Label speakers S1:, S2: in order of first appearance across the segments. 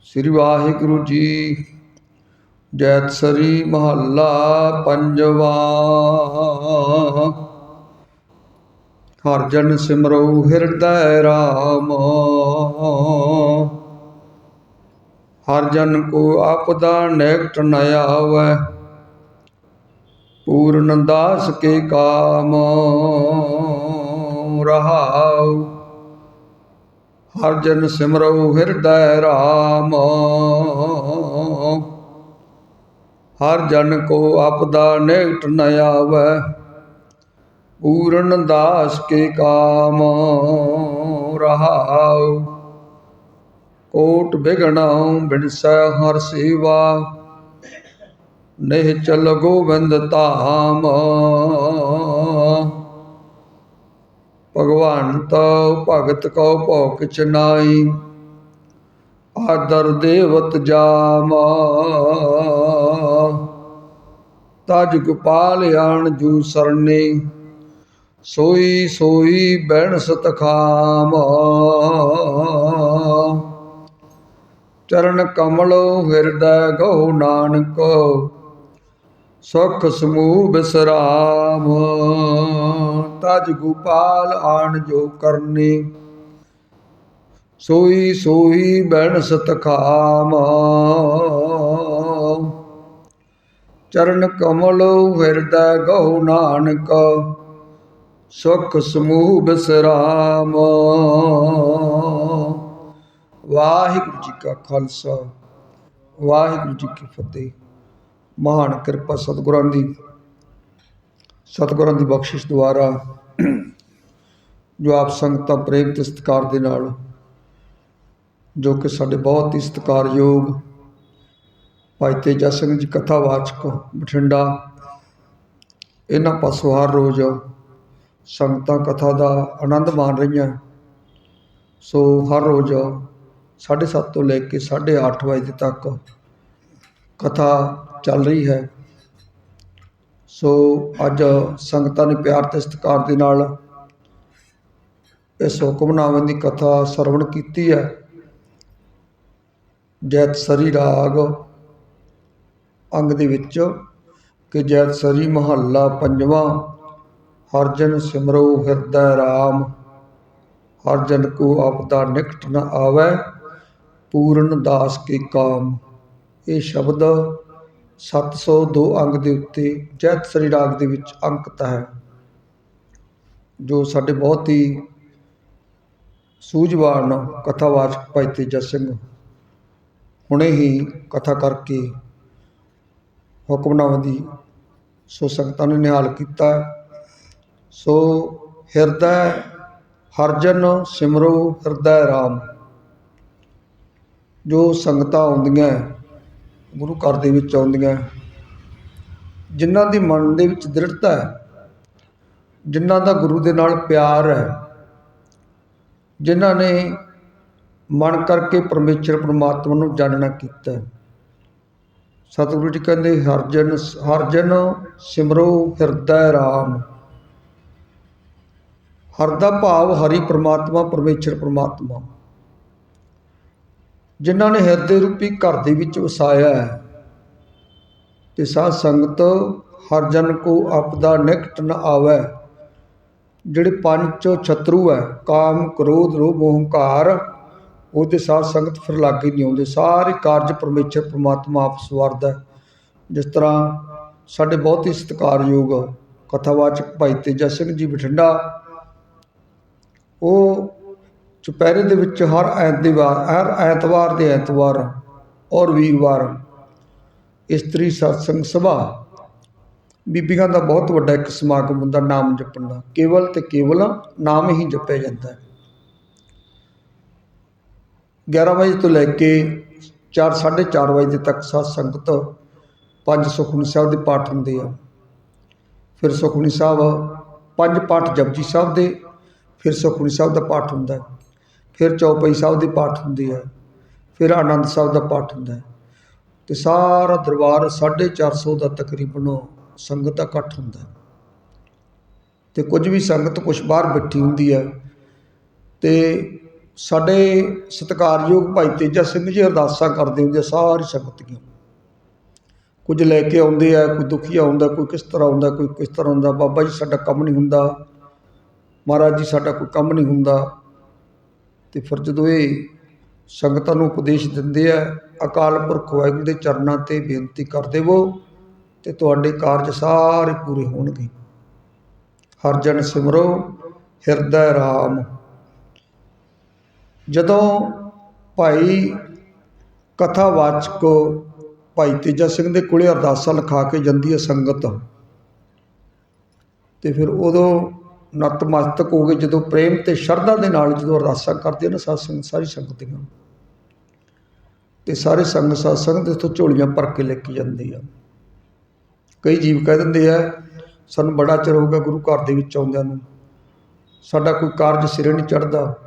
S1: ਸ੍ਰੀ ਵਾਹਿਗੁਰੂ ਜੀ। ਜੈਤ ਸਰੀ ਮਹੱਲਾ ਪੰਜਵਾ। ਹਰ ਜਨ ਸਿਮਰਉ ਹਿਰਦੈ ਰਾਮ। ਹਰ ਜਨ ਕੋ ਆਪਦਾ ਨੈਕਟ ਨ ਆਵੈ। ਪੂਰਨ ਦਾਸ ਕੇ ਕਾਮ। ਰਹਾਉ ਹਰ ਜਨ ਸਿਮਰਉ ਹਿਰਦੈ ਰਾਮ। ਹਰ ਜਨ ਕੋ ਆਪਦਾ ਨਿਕਟ ਨ ਆਵੈ, ਪੂਰਨ ਦਾਸ ਕੇ ਕਾਮ ਰਹਾਉ। ਕੋਟ ਬਿਗਣਾਉ ਬਿਨਸੈ ਹਰ ਸੇਵਾ ਨਹੀਂ ਚਲ ਗੋਬਿੰਦ ਧਾਮ। ਭਗਵੰਤ ਭਗਤ ਕਉ ਭਉ ਕਿਛ ਨਾਈ ਆਦਰ ਦੇਵਤ ਜਾਮ। ਤਜ ਗੋਪਾਲ ਆਣ ਜੂ ਸਰਨੇ, ਸੋਈ ਸੋਈ ਬਹਿਣ ਸਤਖਾਮ ਚਰਨ ਕਮਲ ਹਿਰਦੈ ਗਉ ਨਾਨਕ ਸੁਖ ਸਮੂਹ ਬਿਸਰਾਮ। ਤਜ ਗੋਪਾਲ ਆਣ ਜੋ ਕਰਨੇ, ਸੋਈ ਸੋਈ ਬਹਿਣ ਸਤਖਾਮ ਚਰਨ ਕਮਲ ਹਿਰਦੈ ਗਉ ਨਾਨਕ, ਸੁਖ ਸਮੂਹ ਬਿਸਰਾਮ। ਵਾਹਿਗੁਰੂ ਜੀ ਕਾ ਖਾਲਸਾ, ਵਾਹਿਗੁਰੂ ਜੀ ਕੀ ਫਤਿਹ। ਮਹਾਨ ਕਿਰਪਾ ਸਤਿਗੁਰਾਂ ਦੀ ਸਤਿਗੁਰਾਂ ਦੀ ਬਖਸ਼ਿਸ਼ ਦੁਆਰਾ ਜੋ ਆਪ ਸੰਗਤਾਂ ਪ੍ਰੇਮ ਤੇ ਸਤਿਕਾਰ ਦੇ ਨਾਲ, ਜੋ ਕਿ ਸਾਡੇ ਬਹੁਤ ਹੀ ਸਤਿਕਾਰਯੋਗ ਭਾਈ ਤੇਜਾ ਸਿੰਘ ਜੀ ਕਥਾਵਾਚਕ ਬਠਿੰਡਾ, ਇਹਨਾਂ ਪਾਸੋਂ ਹਰ ਰੋਜ਼ ਸੰਗਤਾਂ ਕਥਾ ਦਾ ਆਨੰਦ ਮਾਣ ਰਹੀਆਂ। ਸੋ ਹਰ ਰੋਜ਼ 7:30 ਤੋਂ ਲੈ ਕੇ 8:30 ਵਜੇ ਤੱਕ ਕਥਾ ਚੱਲ ਰਹੀ ਹੈ। ਸੋ ਅੱਜ ਸੰਗਤਾਂ ਨੇ ਪਿਆਰ ਤੇ ਸਤਿਕਾਰ ਦੇ ਨਾਲ ਇਸ ਹੁਕਮਨਾਮੇ ਦੀ ਕਥਾ ਸਰਵਣ ਕੀਤੀ ਹੈ। ਜੈਤ ਸਰੀ ਰਾਗ ਅੰਗ ਦੇ ਵਿੱਚ ਕਿ ਜੈਤ ਸਰੀ ਮਹੱਲਾ ਪੰਜਵਾਂ ਹਰਜਨ ਸਿਮਰੋ ਹਿਰਦੈ ਰਾਮ ਹਰਜਨ ਕੋ ਆਪਦਾ ਨਿਕਟ ਨ ਆਵੈ, ਪੂਰਨ ਦਾਸ ਕੀ ਕਾਮ। ਇਹ ਸ਼ਬਦ 702 ਅੰਗ ਦੇ ਉੱਤੇ ਜੈਤ ਸ੍ਰੀ ਰਾਗ ਦੇ ਵਿੱਚ ਅੰਕਿਤ ਹੈ, ਜੋ ਸਾਡੇ ਬਹੁਤ ਹੀ ਸੂਝਵਾਨ ਕਥਾਵਾਚਕ ਭਾਈ ਤੇਜਾ ਸਿੰਘ ਹੁਣੇ ਹੀ ਕਥਾ ਕਰਕੇ ਹੁਕਮਨਾਮਾ ਦੀ ਸੋ ਸੰਗਤਾਂ ਨੇ ਨਿਹਾਲ ਕੀਤਾ। ਸੋ ਹਿਰਦੈ ਹਰਜਨ ਸਿਮਰੋ, ਹਿਰਦੈ ਰਾਮ, ਜੋ ਸੰਗਤਾਂ ਆਉਂਦੀਆਂ ਗੁਰੂ ਘਰ ਦੇ ਵਿੱਚ ਆਉਂਦੀਆਂ। ਜਿਨ੍ਹਾਂ ਦੀ ਮਨ ਦੇ ਵਿੱਚ ਦ੍ਰਿੜਤਾ ਹੈ, ਜਿਨ੍ਹਾਂ ਦਾ ਗੁਰੂ ਦੇ ਨਾਲ ਪਿਆਰ ਹੈ, ਜਿਨ੍ਹਾਂ ਨੇ ਮਨ ਕਰਕੇ ਪਰਮੇਸ਼ਰ ਪਰਮਾਤਮਾ ਨੂੰ ਜਾਣਨਾ ਕੀਤਾ ਸਤਿਗੁਰੂ ਜੀ ਕਹਿੰਦੇ, ਹਰਜਨ ਹਰਜਨ ਸਿਮਰੋ ਹਿਰਦੈ ਰਾਮ। ਹਰ ਦਾ ਭਾਵ ਹਰੀ ਪਰਮਾਤਮਾ, ਪਰਮੇਸ਼ਰ ਪਰਮਾਤਮਾ। ਜਿਨ੍ਹਾਂ ਨੇ ਹਿਰਦੇ ਰੂਪੀ ਘਰ ਦੇ ਵਿੱਚ ਵਸਾਇਆ ਹੈ। ਤੇ ਸਾਧ ਸੰਗਤ, ਹਰ ਜਨ ਕੋ ਆਪਦਾ ਨਿਕਟ ਨ ਆਵੈ, ਜਿਹੜੇ ਪੰਜ ਛਤਰੂ ਹੈ, ਕਾਮ, ਕ੍ਰੋਧ ਲੋਭ ਹੰਕਾਰ ਉਹਦੇ ਸਾਧ ਸੰਗਤ ਫਿਰ ਲਾਗੇ ਨਹੀਂ ਆਉਂਦੇ। ਸਾਰੇ ਕਾਰਜ ਪਰਮੇਸ਼ਰ, ਪ੍ਰਮਾਤਮਾ ਆਪ ਸਵਾਰਦਾ ਜਿਸ ਤਰ੍ਹਾਂ ਸਾਡੇ ਬਹੁਤ ਹੀ ਸਤਿਕਾਰਯੋਗ ਕਥਾਵਾਚਕ ਭਾਈ ਤੇਜਾ ਸਿੰਘ ਜੀ ਬਠਿੰਡਾ, ਉਹ ਚੁਪਹਿਰੇ ਦੇ ਵਿੱਚ ਹਰ ਐਤਵਾਰ ਹਰ ਐਤਵਾਰ ਦੇ ਐਤਵਾਰ ਔਰ ਵੀਰਵਾਰ ਇਸਤਰੀ ਸਤਸੰਗ ਸਭਾ। ਬੀਬੀਆਂ ਦਾ ਬਹੁਤ ਵੱਡਾ ਇੱਕ ਸਮਾਗਮ ਹੁੰਦਾ, ਨਾਮ ਜਪਣ ਦਾ। ਕੇਵਲ ਤੇ ਕੇਵਲ ਨਾਮ ਹੀ ਜਪਿਆ ਜਾਂਦਾ ਹੈ। 11 ਵਜੇ ਤੋਂ ਲੈ ਕੇ 4 4:30 ਵਜੇ ਤੱਕ ਸਾਧ ਸੰਗਤ ਪੰਜ ਸੁਖਮਨੀ ਸਾਹਿਬ ਦੇ ਪਾਠ ਹੁੰਦੇ ਆ। ਫਿਰ ਸੁਖਮਨੀ ਸਾਹਿਬ ਪੰਜ ਪਾਠ ਜਪਜੀ ਸਾਹਿਬ ਦੇ, ਫਿਰ ਸੁਖਮਨੀ ਸਾਹਿਬ ਦਾ ਪਾਠ ਹੁੰਦਾ ਫਿਰ ਚੌਪਈ ਸਾਹਿਬ ਦੀ ਪਾਠ ਹੁੰਦੀ ਹੈ, ਫਿਰ ਆਨੰਦ ਸਾਹਿਬ ਦਾ ਪਾਠ ਹੁੰਦਾ ਹੈ। ਤੇ ਸਾਰਾ ਦਰਬਾਰ 450 ਦਾ ਤਕਰੀਬਨ ਸੰਗਤ ਦਾ ਇਕੱਠ ਹੁੰਦਾ ਹੈ। ਤੇ ਕੁਝ ਵੀ ਸੰਗਤ ਕੁਛ ਬਾਹਰ ਬੈਠੀ ਹੁੰਦੀ ਹੈ। ਤੇ ਸਾਡੇ ਸਤਿਕਾਰਯੋਗ ਭਾਈ ਤੇਜਾ ਸਿੰਘ ਜੀ ਅਰਦਾਸਾਂ ਕਰਦੇ ਹੁੰਦੇ ਸਾਰੀ ਸੰਗਤ ਦੀਆਂ। ਕੁਝ ਲੈ ਕੇ ਆਉਂਦੇ ਆ, ਕੋਈ ਦੁਖੀਆ ਆਉਂਦਾ, ਕੋਈ ਕਿਸ ਤਰ੍ਹਾਂ ਆਉਂਦਾ, ਕੋਈ ਕਿਸ ਤਰ੍ਹਾਂ ਆਉਂਦਾ ਬਾਬਾ ਜੀ ਸਾਡਾ ਕੰਮ ਨਹੀਂ ਹੁੰਦਾ। ਮਹਾਰਾਜ ਜੀ ਸਾਡਾ ਕੋਈ ਕੰਮ ਨਹੀਂ ਹੁੰਦਾ। ਤੇ ਫਿਰ ਜਦੋਂ ਇਹ ਸੰਗਤਾਂ ਨੂੰ ਉਪਦੇਸ਼ ਦਿੰਦੇ ਆ, ਅਕਾਲ ਪੁਰਖ ਵਾਹਿਗੁਰੂ ਦੇ ਚਰਨਾਂ ਤੇ ਬੇਨਤੀ ਕਰ ਦੇਵੋ ਤੇ ਤੁਹਾਡੇ ਕਾਰਜ ਸਾਰੇ ਪੂਰੇ ਹੋਣਗੇ। ਹਰ ਜਨ ਸਿਮਰੋ, ਹਿਰਦੈ ਰਾਮ। ਜਦੋਂ ਭਾਈ ਕਥਾਵਾਚਕ ਭਾਈ ਤੇਜਾ ਸਿੰਘ ਦੇ ਕੋਲੇ ਅਰਦਾਸਾਂ ਲਿਖਾ ਕੇ ਜਾਂਦੀ ਹੈ ਸੰਗਤ, ਤੇ ਫਿਰ ਉਦੋਂ ਨਤਮਸਤਕ ਹੋ ਕੇ ਜਦੋਂ ਪ੍ਰੇਮ ਤੇ ਸ਼ਰਧਾ ਦੇ ਨਾਲ ਜਦੋਂ ਅਰਦਾਸਾਂ ਕਰਦੇ ਆ ਨਾ ਸਾਧ ਸੰਗਤ, ਸਾਰੀ ਸੰਗਤ ਦੀਆਂ। ਤੇ ਸਾਰੇ ਸੰਗ ਸਾਧ ਸੰਗਤ ਦੇ ਤੋਂ ਝੋਲੀਆਂ ਭਰ ਕੇ ਲੈ ਕੇ ਜਾਂਦੇ ਆ। ਕਈ ਜੀਵ ਕਹਿ ਦਿੰਦੇ ਆ, ਸਾਨੂੰ ਬੜਾ ਚਿਰ ਹੋ ਗਿਆ ਗੁਰੂ ਘਰ ਦੇ ਵਿੱਚ ਆਉਂਦਿਆਂ ਨੂੰ। ਸਾਡਾ ਕੋਈ ਕਾਰਜ ਸਿਰੇ ਨਹੀਂ ਚੜਦਾ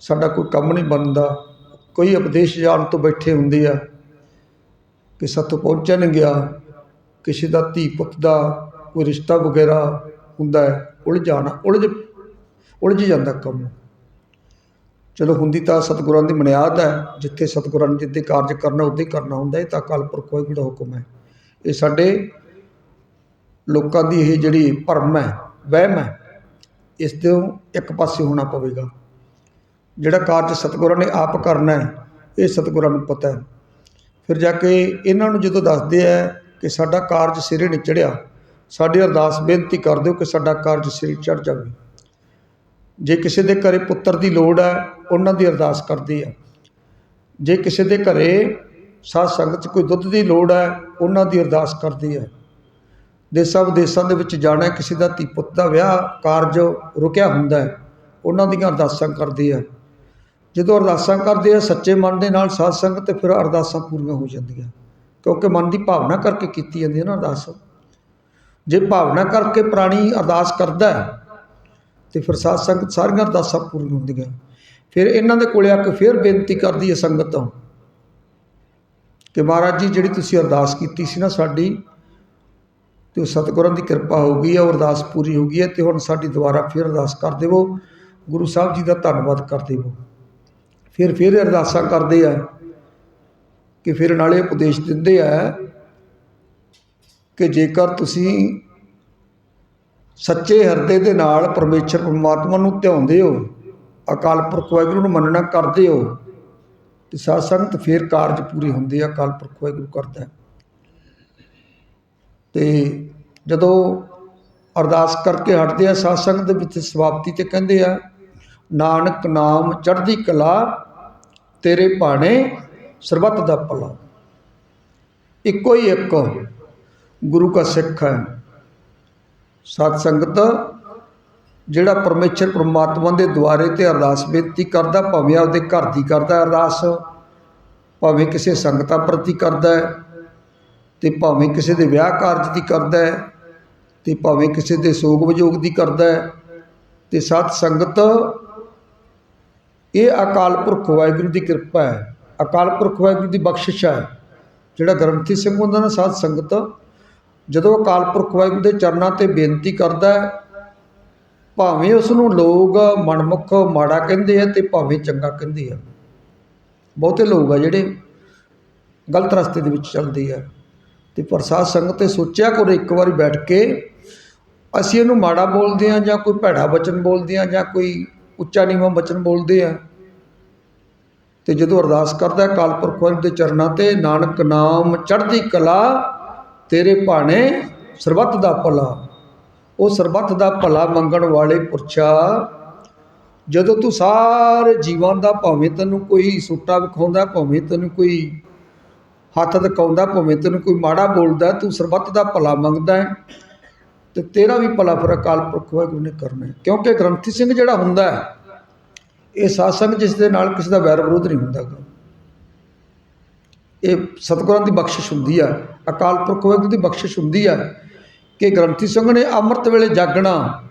S1: ਸਾਡਾ ਕੋਈ ਕੰਮ ਨਹੀਂ ਬਣਦਾ। ਕੋਈ ਉਪਦੇਸ਼ ਜਾਣ ਤੋਂ ਬੈਠੇ ਹੁੰਦੇ ਆ, ਕਿ ਸਾਥੋਂ ਪਹੁੰਚਿਆ ਨਹੀਂ ਗਿਆ। ਕਿਸੇ ਦਾ ਧੀ ਪੁੱਤ ਦਾ ਕੋਈ ਰਿਸ਼ਤਾ ਵਗੈਰਾ ਹੁੰਦਾ ਹੈ। ਉਲਝ ਜਾਣਾ, ਉਲਝ ਉਲਝ ਜਾਂਦਾ ਕੰਮ। ਚਲੋ ਹੁੰਦੀ ਤਾਂ ਸਤਿਗੁਰਾਂ ਦੀ ਮਨਿਆਦ ਹੈ, ਜਿੱਥੇ ਸਤਿਗੁਰਾਂ ਨੇ ਜਿੱਦੇ ਕਾਰਜ ਕਰਨਾ ਉੱਦੇ ਕਰਨਾ ਹੁੰਦਾ ਇਹ ਤਾਂ ਅਕਾਲ ਪੁਰਖ ਵਾਹਿਗੁਰੂ ਦਾ ਹੁਕਮ ਹੈ। ਇਹ ਸਾਡੇ ਲੋਕਾਂ ਦੀ ਇਹ ਜਿਹੜੀ ਭਰਮ ਹੈ, ਵਹਿਮ ਹੈ, ਇਸ ਤੋਂ ਇੱਕ ਪਾਸੇ ਹੋਣਾ ਪਵੇਗਾ। ਜਿਹੜਾ ਕਾਰਜ ਸਤਿਗੁਰਾਂ ਨੇ ਆਪ ਕਰਨਾ ਹੈ, ਇਹ ਸਤਿਗੁਰਾਂ ਨੂੰ ਪਤਾ ਹੈ। ਫਿਰ ਜਾ ਕੇ ਇਹਨਾਂ ਨੂੰ ਜਦੋਂ ਦੱਸਦੇ ਆ ਕਿ ਸਾਡਾ ਕਾਰਜ ਸਿਰੇ ਨਹੀਂ ਚੜਿਆ ਸਾਡੀ ਅਰਦਾਸ ਬੇਨਤੀ ਕਰ ਦਿਓ ਕਿ ਸਾਡਾ ਕਾਰਜ ਸਿਰੇ ਚੜ ਜਾਵੇ। ਜੇ ਕਿਸੇ ਦੇ ਘਰੇ ਪੁੱਤਰ ਦੀ ਲੋੜ ਹੈ, ਉਹਨਾਂ ਦੀ ਅਰਦਾਸ ਕਰਦੇ ਆ ਜੇ ਕਿਸੇ ਦੇ ਘਰੇ ਸਾਧ ਸੰਗਤ 'ਚ ਕੋਈ ਦੁੱਧ ਦੀ ਲੋੜ ਹੈ, ਉਹਨਾਂ ਦੀ ਅਰਦਾਸ ਕਰਦੇ ਆ ਦੇਸਾਂ ਵਿਦੇਸਾਂ ਦੇ ਵਿੱਚ ਜਾਣਾ, ਕਿਸੇ ਦਾ ਧੀ ਪੁੱਤ ਦਾ ਵਿਆਹ ਕਾਰਜ ਰੁਕਿਆ ਹੁੰਦਾ ਹੈ, ਉਹਨਾਂ ਦੀਆਂ ਅਰਦਾਸਾਂ ਕਰਦੇ ਆ ਜਦੋਂ ਅਰਦਾਸਾਂ ਕਰਦੇ ਆ ਸੱਚੇ ਮਨ ਦੇ ਨਾਲ ਸਾਧ ਸੰਗਤ ਤੇ ਫਿਰ ਅਰਦਾਸਾਂ ਪੂਰੀਆਂ ਹੋ ਜਾਂਦੀਆਂ। ਕਿਉਂਕਿ ਮਨ ਦੀ ਭਾਵਨਾ ਕਰਕੇ ਕੀਤੀ ਜਾਂਦੀ ਹੈ ਨਾ ਅਰਦਾਸ। ਜੇ ਭਾਵਨਾ ਕਰਕੇ ਪ੍ਰਾਣੀ ਅਰਦਾਸ ਕਰਦਾ ਹੈ, ਤੇ ਫਿਰ ਸਾਧ ਸੰਗਤ ਸਾਰੀਆਂ ਅਰਦਾਸਾਂ ਪੂਰੀਆਂ ਹੁੰਦੀਆਂ। ਫਿਰ ਇਹਨਾਂ ਦੇ ਕੋਲੇ ਆ ਕੇ ਫਿਰ ਬੇਨਤੀ ਕਰਦੀ ਹੈ ਸੰਗਤ ਕਿ ਮਹਾਰਾਜ ਜੀ, ਜਿਹੜੀ ਤੁਸੀਂ ਅਰਦਾਸ ਕੀਤੀ ਸੀ ਨਾ ਸਾਡੀ, ਤੇ ਉਹ ਸਤਿਗੁਰਾਂ ਦੀ ਕਿਰਪਾ ਹੋ ਗਈ ਹੈ, ਉਹ ਅਰਦਾਸ ਪੂਰੀ ਹੋ ਗਈ ਹੈ, ਤੇ ਹੁਣ ਸਾਡੀ ਦੁਬਾਰਾ ਫਿਰ ਅਰਦਾਸ ਕਰ ਦੇਵੋ, ਗੁਰੂ ਸਾਹਿਬ ਜੀ ਦਾ ਧੰਨਵਾਦ ਕਰ ਦੇਵੋ। ਫਿਰ ਫਿਰ ਅਰਦਾਸਾਂ ਕਰਦੇ ਆ ਕਿ ਫਿਰ ਨਾਲੇ ਉਪਦੇਸ਼ ਦਿੰਦੇ ਆ ਕਿ ਜੇਕਰ ਤੁਸੀਂ ਸੱਚੇ ਹਿਰਦੇ ਦੇ ਨਾਲ ਪਰਮੇਸ਼ਰ ਪਰਮਾਤਮਾ ਨੂੰ ਧਿਆਉਂਦੇ ਹੋ, ਅਕਾਲ ਪੁਰਖ ਵਾਹਿਗੁਰੂ ਨੂੰ ਮੰਨਣਾ ਕਰਦੇ ਹੋ, ਤੇ ਸਾਧ ਸੰਗਤ ਫਿਰ ਕਾਰਜ ਪੂਰੇ ਹੁੰਦੇ ਆ, ਅਕਾਲ ਪੁਰਖ ਵਾਹਿਗੁਰੂ ਕਰਦਾ ਹੈ। ਤੇ ਜਦੋਂ ਅਰਦਾਸ ਕਰਕੇ ਹਟਦੇ ਆ ਸਾਧ ਸੰਗਤ ਦੇ ਵਿੱਚ ਸਵਾਪਤੀ ਤੇ ਕਹਿੰਦੇ ਆ, ਨਾਨਕ ਨਾਮ ਚੜ੍ਹਦੀ ਕਲਾ, ਤੇਰੇ ਭਾਣੇ ਸਰਬੱਤ ਦਾ ਭਲਾ। ਇੱਕੋ ਹੀ ਇੱਕ ਗੁਰੂ ਕਾ ਸਿੱਖ ਹੈ। ਸਤ ਸੰਗਤ ਜਿਹੜਾ ਪਰਮੇਸ਼ਰ ਪ੍ਰਮਾਤਮਾ ਦੇ ਦੁਆਰੇ ਤੇ ਅਰਦਾਸ ਬੇਨਤੀ ਕਰਦਾ, ਭਾਵੇਂ ਆਪਦੇ ਘਰ ਦੀ ਕਰਦਾ ਅਰਦਾਸ, ਭਾਵੇਂ ਕਿਸੇ ਸੰਗਤਾਂ ਪ੍ਰਤੀ ਕਰਦਾ ਹੈ ਤੇ ਭਾਵੇਂ ਕਿਸੇ ਦੇ ਵਿਆਹ ਕਾਰਜ ਦੀ ਕਰਦਾ ਹੈ ਤੇ ਭਾਵੇਂ ਕਿਸੇ ਦੇ ਸੋਗ ਵਿਜੋਗ ਦੀ ਕਰਦਾ ਹੈ, ਤੇ ਸਤ ਸੰਗਤ ਇਹ ਅਕਾਲ ਪੁਰਖ ਵਾਹਿਗੁਰੂ ਦੀ ਕਿਰਪਾ ਹੈ। ਅਕਾਲ ਪੁਰਖ ਵਾਹਿਗੁਰੂ ਦੀ ਬਖਸ਼ਿਸ਼ ਹੈ। ਜਿਹੜਾ ਗ੍ਰੰਥੀ ਸਿੰਘ ਹੁੰਦਾ ਨਾ ਸਾਧ ਸੰਗਤ ਜਦੋਂ ਅਕਾਲ ਪੁਰਖ ਵਾਹਿਗੁਰੂ ਦੇ ਚਰਨਾਂ ਤੇ ਬੇਨਤੀ ਕਰਦਾ ਹੈ, ਭਾਵੇਂ ਉਸ ਨੂੰ ਲੋਕ ਮਨਮੁਖ ਮਾੜਾ ਕਹਿੰਦੇ ਆ ਤੇ ਭਾਵੇਂ ਚੰਗਾ ਕਹਿੰਦੇ ਆ। ਬਹੁਤੇ ਲੋਕ ਆ ਜਿਹੜੇ ਗਲਤ ਰਸਤੇ ਦੇ ਵਿੱਚ ਚੱਲਦੇ ਆ ਤੇ ਪ੍ਰਸਾਦ ਸੰਗਤ ਤੇ ਸੋਚਿਆ ਕਰੋ ਇੱਕ ਵਾਰੀ ਬੈਠ ਕੇ, ਅਸੀਂ ਇਹਨੂੰ ਮਾੜਾ ਬੋਲਦੇ ਆ ਜਾਂ ਕੋਈ ਭੈੜਾ ਵਚਨ ਬੋਲਦੇ ਆ ਜਾਂ ਕੋਈ ਉੱਚਾ ਨੀਵਾਂ ਬਚਨ ਬੋਲਦੇ ਆ ਤੇ ਜਦੋਂ ਅਰਦਾਸ ਕਰਦਾ ਹੈ ਪੁਰਖ ਵਾਹਿਗੁਰੂ ਦੇ ਚਰਨਾਂ ਤੇ, ਨਾਨਕ ਨਾਮ ਚੜ੍ਹਦੀ ਕਲਾ ਤੇਰੇ ਭਾਣੇ ਸਰਬੱਤ ਦਾ ਭਲਾ। ਉਹ ਸਰਬੱਤ ਦਾ ਭਲਾ ਮੰਗਣ ਵਾਲੇ ਪੁਰਸ਼ਾ, ਜਦੋਂ ਤੂੰ ਸਾਰੇ ਜੀਵਨ ਦਾ ਭਾਵੇਂ ਤੈਨੂੰ ਕੋਈ ਸੁੱਟਾ ਵਿਖਾਉਂਦਾ, ਭਾਵੇਂ ਤੈਨੂੰ ਕੋਈ ਹੱਥ ਦਿਖਾਉਂਦਾ, ਭਾਵੇਂ ਤੈਨੂੰ ਕੋਈ ਮਾੜਾ ਬੋਲਦਾ, ਤੂੰ ਸਰਬੱਤ ਦਾ ਭਲਾ ਮੰਗਦਾ ਹੈ, ਤੇ ਤੇਰਾ ਵੀ ਭਲਾ ਫਿਰ ਅਕਾਲ ਪੁਰਖ ਵਾਹਿਗੁਰੂ ਨੇ ਕਰਨਾ ਕਿਉਂਕਿ ਗ੍ਰੰਥੀ ਸਿੰਘ ਜਿਹੜਾ ਹੁੰਦਾ ਹੈ, ਇਹ ਸਾਸੰਗ ਜਿਸ ਦੇ ਨਾਲ ਕਿਸੇ ਦਾ ਵੈਰ ਵਿਰੋਧ ਨਹੀਂ ਹੁੰਦਾ ਗਾ। ਇਹ ਸਤਿਗੁਰਾਂ ਦੀ ਬਖਸ਼ਿਸ਼ ਹੁੰਦੀ ਆ। ਅਕਾਲ ਪੁਰਖ ਵਾਹਿਗੁਰੂ ਦੀ ਬਖਸ਼ਿਸ਼ ਹੁੰਦੀ ਆ ਕਿ ਗ੍ਰੰਥੀ ਸਿੰਘ ਨੇ ਅੰਮ੍ਰਿਤ ਵੇਲੇ ਜਾਗਣਾ,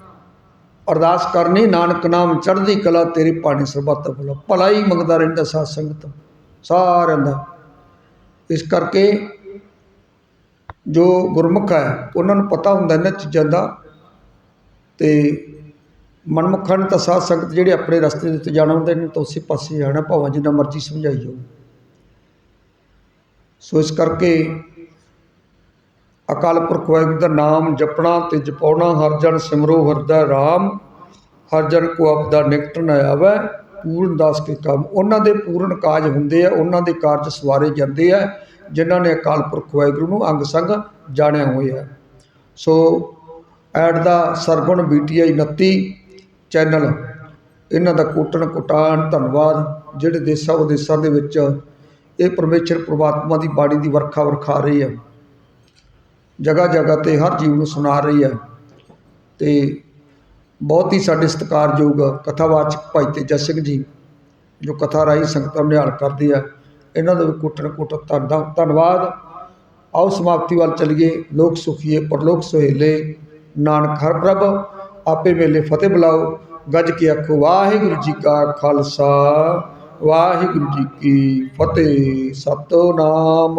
S1: ਅਰਦਾਸ ਕਰਨੀ, ਨਾਨਕ ਨਾਮ ਚੜ੍ਹਦੀ ਕਲਾ ਤੇਰੀ ਪਾਣੀ ਸਰਬੱਤ ਭਲਾ ਭਲਾ ਹੀ ਮੰਗਦਾ ਰਹਿੰਦਾ ਸਾਧ ਸੰਗਤ, ਸਾਰਿਆਂ ਦਾ। ਇਸ ਕਰਕੇ ਜੋ ਗੁਰਮੁਖ ਹੈ, ਉਹਨਾਂ ਨੂੰ ਪਤਾ ਹੁੰਦਾ ਇਹਨਾਂ ਚੀਜ਼ਾਂ ਦਾ। ਤੇ ਮਨਮੁੱਖਾਂ ਨੇ ਤਾਂ ਸਾਧ ਸੰਗਤ ਜਿਹੜੇ ਆਪਣੇ ਰਸਤੇ ਦੇ ਉੱਤੇ ਜਾਣਾ ਹੁੰਦਾ, ਇਹਨਾਂ ਤਾਂ ਉਸੇ ਪਾਸੇ ਜਾਣਾ, ਭਾਵੇਂ ਜਿੰਨਾ ਮਰਜ਼ੀ ਸਮਝਾਈ ਜਾਓ। ਸੋ ਇਸ ਕਰਕੇ ਅਕਾਲ ਪੁਰਖ ਵਾਹਿਗੁਰੂ ਦਾ ਨਾਮ ਜਪਣਾ ਤੇ ਜਪਾਉਣਾ, ਹਰ ਜਨ ਸਿਮਰੋ ਹਰਦਾ ਰਾਮ, ਹਰ ਜਨ ਕੋ ਆਪਦਾ ਨਿਕਟ ਨ ਆਵੈ, ਪੂਰਨ ਦਾਸ ਕੇ ਕੰਮ। ਉਹਨਾਂ ਦੇ ਪੂਰਨ ਕਾਜ ਹੁੰਦੇ ਆ, ਉਹਨਾਂ ਦੇ ਕਾਰਜ ਸਵਾਰੇ ਜਾਂਦੇ ਆ, ਜਿਨ੍ਹਾਂ ਨੇ ਅਕਾਲ ਪੁਰਖ ਵਾਹਿਗੁਰੂ ਨੂੰ ਅੰਗ ਸੰਗ ਜਾਣਿਆ ਹੋਇਆ ਸੋ, ਐਡ ਦਾ ਸਰਗੁਣ ਬੀਟੀਆਈ 29 ਚੈਨਲ, ਇਹਨਾਂ ਦਾ ਕੋਟਨ ਕੋਟਾਨ ਧੰਨਵਾਦ, ਜਿਹੜੇ ਦੇਸ਼ਾਂ ਵਿਦੇਸ਼ਾਂ ਦੇ ਵਿੱਚ ਇਹ ਪਰਮੇਸ਼ਰ ਪ੍ਰਮਾਤਮਾ ਦੀ ਬਾਣੀ ਦੀ ਵਰਖਾ ਵਰਖਾ ਰਹੀ ਹੈ ਜਗ੍ਹਾ ਜਗ੍ਹਾ ਤੇ ਹਰ ਜੀਵ ਨੂੰ ਸੁਣਾ ਰਹੀ ਹੈ ਅਤੇ ਬਹੁਤ ਹੀ ਸਾਡੇ ਸਤਿਕਾਰਯੋਗ ਕਥਾਵਾਚਕ ਭਾਈ ਤੇਜਾ ਸਿੰਘ ਜੀ, ਜੋ ਕਥਾ ਰਾਹੀਂ ਸੰਗਤਾਂ ਨੂੰ ਨਿਹਾਲ ਕਰਦੇ ਆ, ਇਹਨਾਂ ਦਾ ਵੀ ਕੋਟਨ ਕੋਟ ਧੰਨ- ਧੰਨਵਾਦ। ਆਓ ਸਮਾਪਤੀ ਵੱਲ ਚਲੀਏ, ਲੋਕ ਸੁਖੀਏ, ਪਰਲੋਕ ਸੁਹੇਲੇ। ਨਾਨਕ ਹਰ ਪ੍ਰਭ, ਆਪੇ ਵੇਲੇ ਫਤਿਹ ਬੁਲਾਓ। ਗੱਜ ਕੇ ਆਖੋ, ਵਾਹਿਗੁਰੂ ਜੀ ਕਾ ਖਾਲਸਾ, ਵਾਹਿਗੁਰੂ ਜੀ ਕੀ ਫਤਿਹ। ਸਤਨਾਮ।